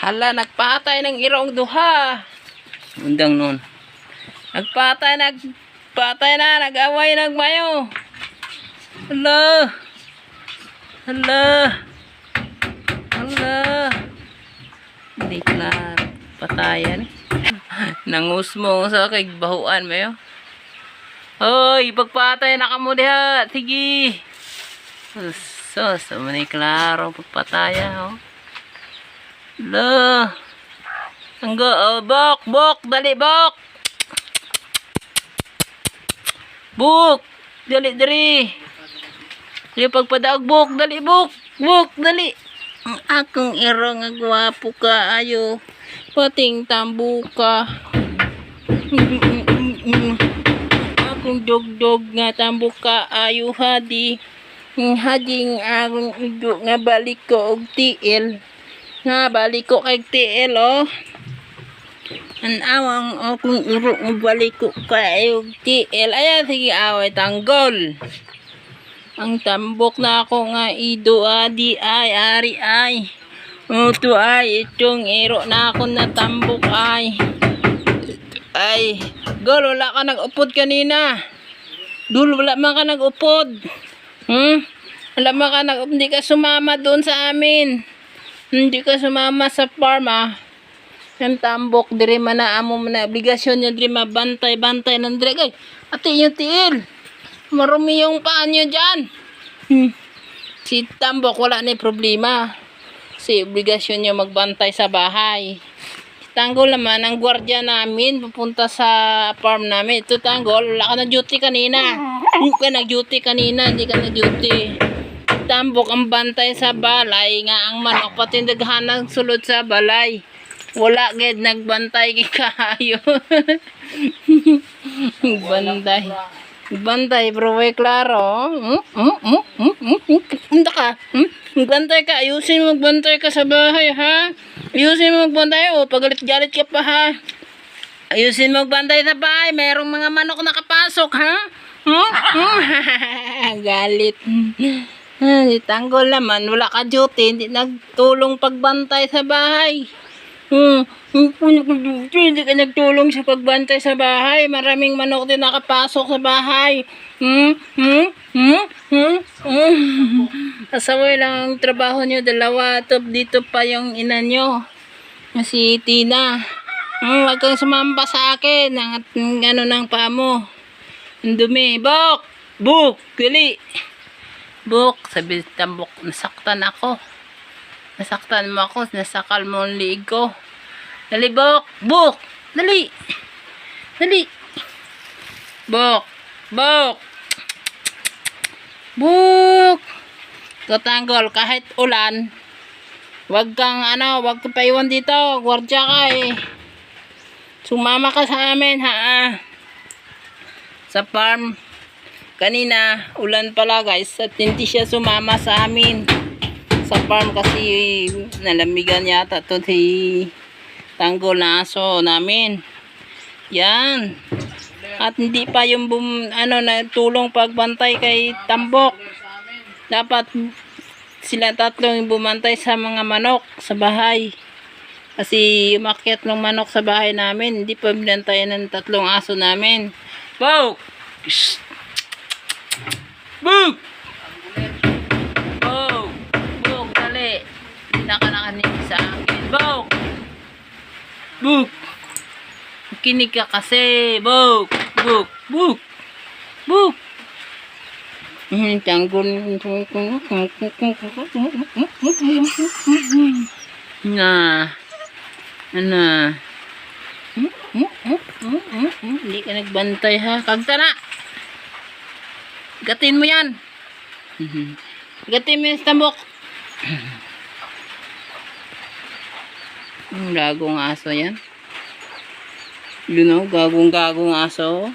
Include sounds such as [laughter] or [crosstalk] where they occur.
Hala, nagpatay ng irong duha. Undang nun. Nagpatay, nagpatay na, nag-away, nagmayo. Hala. Hala. Hala. Hindi klaro. Patayan. [laughs] Nangusmo sa kay bahuan mo yun. Hoy, pagpatay na ka mo diha. Sige. Sus, so mani klaro pagpataya, oh. La. Angga, oh, bok, bok, dali, bok. Buk, dali, dali. Dali, pagpadaog, buk, dali, buk. Buk, dali. Ang akong iro nga ka, ayo. Pating tambu ka. [laughs] akong dog-dog nga tambu ka, ayo, hadi. Hading akong igo nga balik ko og tiil. Nga balik ko kay tiil, oh. Ang awang akong iro nga balik ko kay og tiil. Ayan, sige, away, tanggol. Ang tambok na ako nga ido adi ay ari ay. Ito ay itong iro na ako na tambok ay. Ay, gol wala ka nag-upod kanina. Dul wala man ka nag-upod. Hmm? Wala man ka nag hindi ka sumama doon sa amin. Hindi ka sumama sa farm ah. Yung tambok dire man na amo man na obligasyon niya dire mabantay-bantay ng dire kay. Ate yung tiil. Marumi yung paa niyo dyan. Hmm. Si Tambok wala na problema. Si obligasyon niya magbantay sa bahay. Tanggol naman, ang gwardiya namin, pupunta sa farm namin. Ito Tanggol, wala ka na duty kanina. Hindi ka nag-duty kanina, hindi ka nag-duty. Si Tambok ang bantay sa balay, nga ang manok pati naghanang sulod sa balay. Wala gid nagbantay kay [laughs] kayo. bantay. Bantay, bro, way klaro. Hmm? Hmm? Hmm? Punta ka. Magbantay ka. Ayusin mo magbantay ka sa bahay, ha? Ayusin mo magbantay. O, pagalit-galit ka pa, ha? Ayusin mo magbantay sa bahay. Merong mga manok nakapasok, ha? [laughs] Galit. Si Tanggol naman, wala ka duty. Hindi nagtulong pagbantay sa bahay. Hmm, hindi ka nagtulong sa pagbantay sa bahay. Maraming manok din nakapasok sa bahay. Hmm, hmm, hmm, hmm, hmm. [laughs] Lang ang trabaho niyo, dalawa. Top dito pa yung ina niyo. Si Tina. Hmm, wag kang sumamba sa akin. Ang, ano ng paa mo. Ang dumi. Bok! Buk! Dili! Buk! Sabi ni Tambok, nasaktan ako. Nasaktan mo ako, nasakal mo ang liig ko. Dali, Bok! Bok! Dali! Dali! Bok! Bok! Bok! Tatanggol, kahit ulan, wag kang ano, wag ka pa iwan dito, gwardya ka eh. Sumama ka sa amin, ha? Sa farm. Kanina, ulan pala guys, at hindi siya sumama sa amin sa farm kasi nalamigan yata to si tanggol na aso namin. Yan. At hindi pa yung bum, ano na tulong pagbantay kay Tambok. Dapat sila tatlo yung bumantay sa mga manok sa bahay. Kasi umakyat ng manok sa bahay namin, hindi pa binantayan ng tatlong aso namin. Wow! Shh! Boo! Bog! Bog, dali. Hindi na ka nakaninig sa akin. Bog! Bog! Kinig ka kasi. Bog! Bog! Bog! Hmm, tanggol. Na. Ano? Hmm? Hmm? Hmm? Hmm? Hmm? Hmm? Hindi ka nagbantay ha. Kagta na. Gatin mo yan. Gatin mo yung tambok. Ang gagong aso yan. You know, gagong gagong aso.